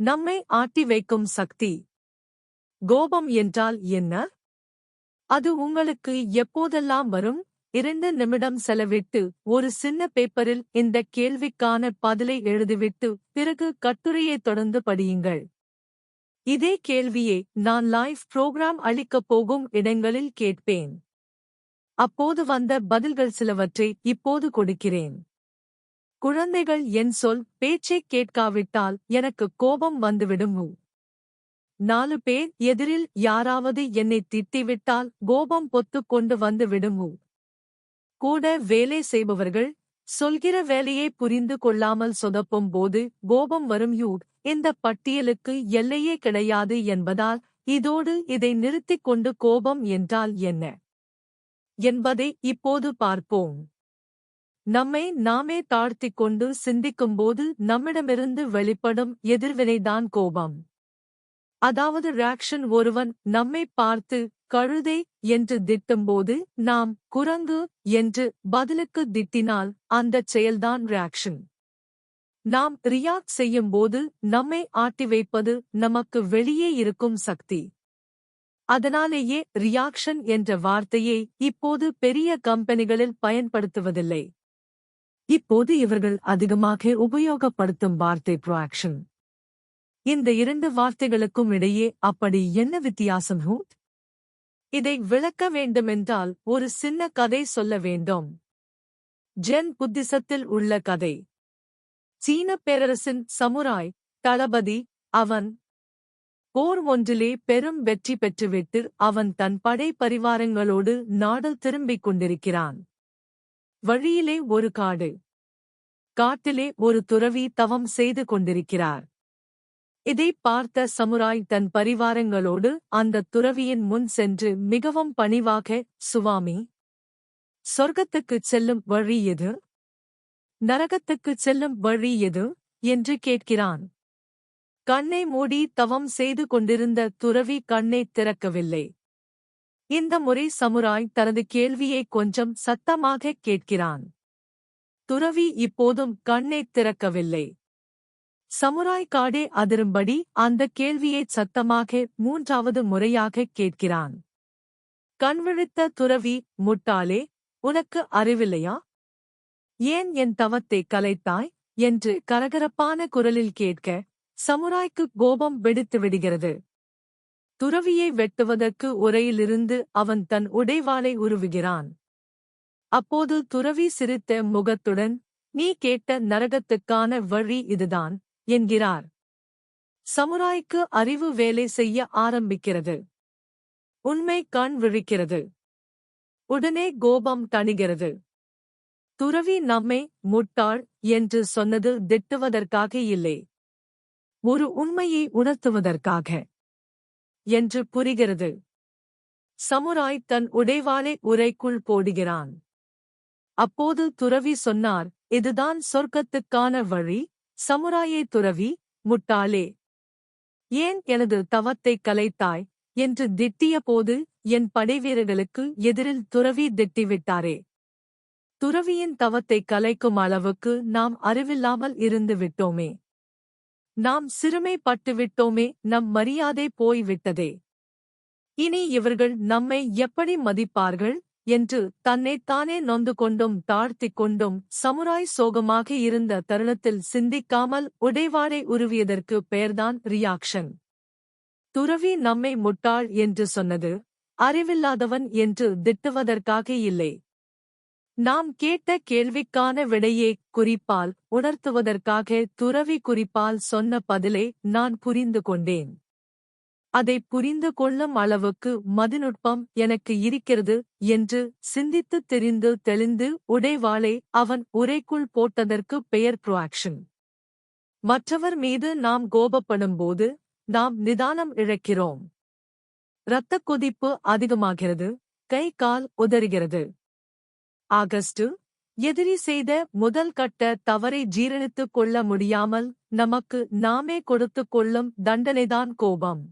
நம்மை ஆட்டி வைக்கும் சக்தி. கோபம் என்றால் என்ன? அது உங்களுக்கு எப்போதெல்லாம் வரும்? இரண்டு நிமிடம் செலவிட்டு ஒரு சின்ன பேப்பரில் இந்த கேள்விக்கான பதிலை எழுதிவிட்டு பிறகு கட்டுரையை தொடர்ந்து படியுங்கள். இதே கேள்வியை நான் லைவ் புரோகிராம் அளிக்கப் போகும் இடங்களில் கேட்பேன். அப்போது வந்த பதில்கள் சிலவற்றை இப்போது கொடுக்கிறேன். குழந்தைகள் என் சொல் பேச்சைக் கேட்காவிட்டால் எனக்கு கோபம் வந்துவிடும். நாலு பேர் எதிரில் யாராவது என்னை திட்டிவிட்டால் கோபம் பொத்துக் கொண்டு வந்து விடுமு கூட வேலை செய்பவர்கள் சொல்கிற வேலையை புரிந்து கொள்ளாமல் சொதப்பும் போது கோபம் வரும். யூ. இந்த பட்டியலுக்கு எல்லையே கிடையாது என்பதால் இதோடு இதை நிறுத்திக் கொண்டு கோபம் என்றால் என்ன? என்பதை இப்போது பார்ப்போம். நம்மை நாமே தாழ்த்திக் கொண்டு சிந்திக்கும்போது நம்மிடமிருந்து வெளிப்படும் எதிர்வினைதான் கோபம். அதாவது ரியாக்ஷன் ஒருவன் நம்மை பார்த்து கழுதை என்று திட்டும்போது நாம் குரங்கு என்று பதிலுக்கு திட்டினால் அந்தச் செயல்தான் ரியாக்ஷன் நாம் ரியாக்ட் செய்யும்போது நம்மை ஆட்டி வைப்பது நமக்கு வெளியே இருக்கும் சக்தி. அதனாலேயே ரியாக்ஷன் என்ற வார்த்தையை இப்போது பெரிய கம்பெனிகளில் பயன்படுத்துவதில்லை. இப்போது இவர்கள் அதிகமாக உபயோகப்படுத்தும் வார்த்தை ப்ரோஆக்ஷன் இந்த இரண்டு வார்த்தைகளுக்கும் இடையே அப்படி என்ன வித்தியாசம் ஹூட் இதை விளக்க வேண்டுமென்றால் ஒரு சின்ன கதை சொல்ல வேண்டும். ஜென் புத்திசத்தில் உள்ள கதை. சீன பேரரசின் சமுராய் தளபதி அவன் போர் ஒன்றிலே பெரும் வெற்றி பெற்றுவிட்டு அவன் தன் படை பரிவாரங்களோடு நாடல் திரும்பிக் கொண்டிருக்கிறான். வழியிலே ஒரு காடு. காட்டிலே ஒரு துறவி தவம் செய்து கொண்டிருக்கிறார். இதை பார்த்த சமுராய் தன் பரிவாரங்களோடு அந்த துறவியின் முன் சென்று மிகவும் பணிவாக சுவாமி சொர்க்கத்துக்குச் செல்லும் வழி எது? நரகத்துக்குச் செல்லும் வழி எது? என்று கேட்கிறான். கண்ணை மூடி தவம் செய்து கொண்டிருந்த துறவி கண்ணை திறக்கவில்லை. இந்த முறை சமுராய் தனது கேள்வியை கொஞ்சம் சத்தமாக கேட்கிறான். துறவி இப்போதும் கண்ணை திறக்கவில்லை. சமுராய் காடே அதிரும்படி அந்த கேள்வியை சத்தமாக மூன்றாவது முறையாக கேட்கிறான். கண்விழித்த துறவி முட்டாளே உனக்கு அறிவில்லையா? ஏன் என் தவத்தை கலைத்தாய்? என்று கரகரப்பான குரலில் கேட்க சமுராய்க்கு கோபம் வெடித்து விடுகிறது. துறவியை வெட்டுவதற்கு உரையிலிருந்து அவன் தன் உடைவாளை உருவுகிறான். அப்போது துறவி சிரித்த முகத்துடன் நீ கேட்ட நரகத்துக்கான வழி இதுதான் என்கிறார். சமுராய்க்கு அறிவு வேலை செய்ய ஆரம்பிக்கிறது. உண்மை கண் விழிக்கிறது. உடனே கோபம் தணிகிறது. துறவி நம்மை முட்டாள் என்று சொன்னது திட்டுவதற்காக இல்லை. ஒரு உண்மையை உணர்த்துவதற்காக. என்று புரிகிறது. சமுராய் தன் உடைவாளை உரைக்குள் போடுகிறான். அப்போது துறவி சொன்னார் இதுதான் சொர்க்கத்துக்கான வழி சமுராயே துறவி முட்டாளே. ஏன் எனது தவத்தைக் கலைத்தாய்? என்று திட்டிய போது என் படைவீரர்களுக்கு எதிரில் துறவி திட்டிவிட்டாரே. துறவியின் தவத்தை கலைக்கும் அளவுக்கு நாம் அறிவில்லாமல் இருந்து விட்டோமே. நாம் சிறுமைப்பட்டுவிட்டோமே நம் மரியாதை போய்விட்டதே. இனி இவர்கள் நம்மை எப்படி மதிப்பார்கள்? என்று தன்னைத்தானே நொந்து கொண்டும் தாழ்த்திக் கொண்டும் சமுராய் சோகமாக இருந்த தருணத்தில் சிந்திக்காமல் உடைவாடை உருவியதற்கு பெயர்தான் ரியாக்ஷன். துறவி நம்மை முட்டாள் என்று சொன்னது அறிவில்லாதவன் என்று திட்டுவதற்காக இல்லை. நாம் கேட்ட கேள்விக்கான விடையே குறிப்பால் உணர்த்துவதற்காக துறவி குறிப்பால் சொன்ன பதிலை நான் புரிந்து கொண்டேன். அதை புரிந்து கொள்ளும் அளவுக்கு மதிநுட்பம் எனக்கு இருக்கிறது என்று சிந்தித்து தெரிந்து தெளிந்து உடைவாளை அவன் உரைக்குள் போட்டதற்கு பெயர் ப்ரோஆக்ஷன். மற்றவர் மீது நாம் கோபப்படும்போது நாம் நிதானம் இழக்கிறோம். இரத்தக் கொதிப்பு அதிகமாகிறது கை கால் உதறுகிறது. ஆகஸ்டு எதிரி செய்த முதல் கட்ட தவறை ஜீரணித்துக் கொள்ள முடியாமல் நமக்கு நாமே கொடுத்துக் கொள்ளும் தண்டனைதான் கோபம்.